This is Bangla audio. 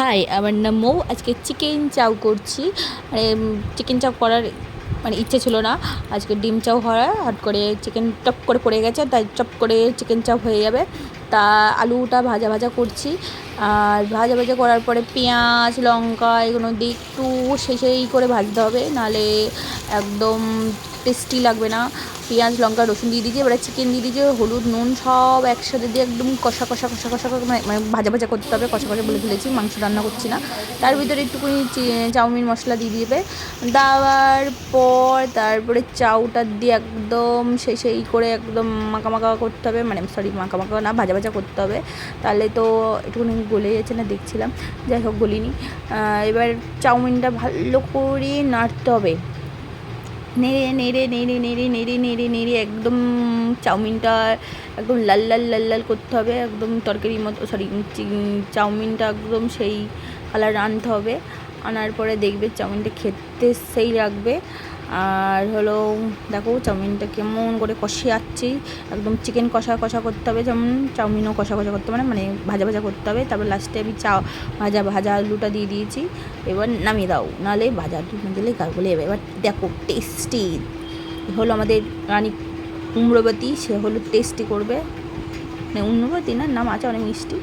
হাই, আমার নাম মৌ। আজকে চিকেন চাউ করছি। মানে চিকেন চাউ করার মানে ইচ্ছে ছিল না। আজকে ডিম চাউ হয় হট করে চিকেন টপ করে পড়ে গেছে, তাই চপ করে চিকেন চাউ হয়ে যাবে। তা আলুটা ভাজা ভাজা করছি। আর ভাজা ভাজা করার পরে পেঁয়াজ, লঙ্কা, এগুলো দিয়ে একটু সেই করে ভাজতে হবে। নাহলে একদম টেস্টি লাগবে না। পেঁয়াজ, লঙ্কা, রসুন দিয়ে দিয়েছি, এবারে চিকেন দিয়ে দিয়েছি, হলুদ, নুন সব একসাথে দিয়ে একদম কষা কষা কষা কষা মানে মানে ভাজা ভাজা করতে হবে, কষা কষা বলে ফেলেছি, মাংস রান্না করছি না। তার ভিতরে একটুখানি চি- চাউমিন মশলা দিয়ে দিবে। দেওয়ার পর তারপরে চাউটা দিয়ে একদম সেই সেই করে একদম মাখা মাখা করতে হবে। মানে সরি মাখা মাখা না, ভাজা ভাজা করতে হবে। তাহলে তো একটুখানি গলে যাচ্ছে না দেখছিলাম। যাই হোক, গলিনি। এবার চাউমিনটা ভালো করে নাড়তে হবে। নেড়ে নেড়ে নেড়ে নেড়ে নেড়ে নেড়ে নেড়ে একদম চাউমিনটা একদম লাল লাল লাল লাল করতে হবে। একদম তরকারির মতো সরি চাউমিনটা একদম সেই কালার আনতে হবে। আনার পরে দেখবে চাউমিনটা খেতে সেই লাগবে। আর হলো, দেখো চাউমিনটা কেমন করে কষে যাচ্ছি একদম চিকেন কষা কষা করতে হবে, যেমন চাউমিনও কষা কষা করতে হবে মানে ভাজা ভাজা করতে হবে। তারপর লাস্টে আমি চা, ভাজা ভাজা আলুটা দিয়ে দিয়েছি। এবার নামিয়ে দাও, নাহলে ভাজা আলু না দিলে গাল বলে এবার দেখো টেস্টি হলো আমাদের রানী উম্রবতী, সে হলো টেস্টি করবে। মানে উম্রবতী না, নাম আছে অনেক মিষ্টি।